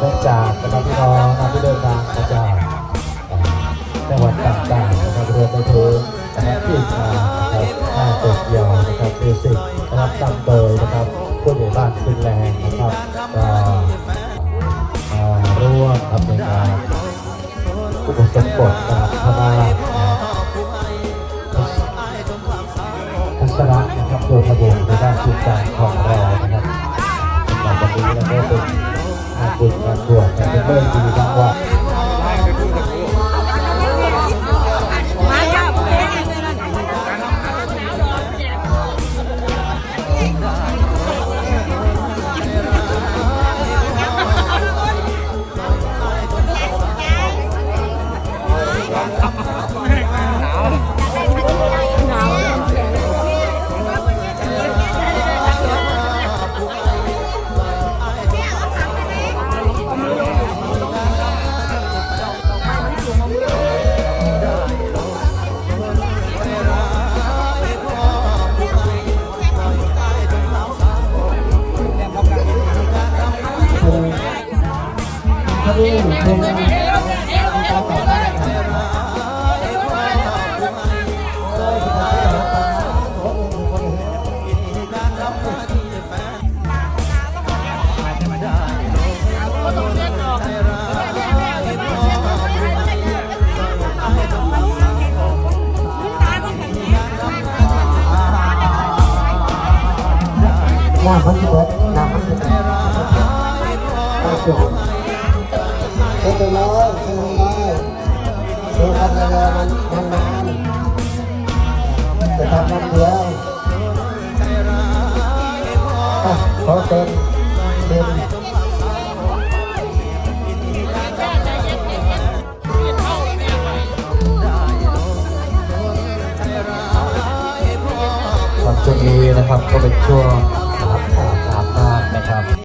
เนื่องจากนะครับพี่น้องที่เดินทางมาจากจังหวัดต่างๆนะครับรวมไปถึงนะครับที่มาหน้าโตเกียวนะครับมิวสิกนะครับนำเดยนะครับผู้ใหญ่บ้านขึ้นแรงนะครับก็ร่วมทำในงานอุปสมบทนะครับ นครับหน้ามันจะเบิดหน้ามันจะเบิด โอ้โหเป็นไปเลยเป็นไปเลยดี๋ยวทำเวลามันนานจะทำวันเดียวขอเป็นเป็นครับช่วงนี้นะครับก็เป็นช่วงนะครับอาบน้ำนะครับ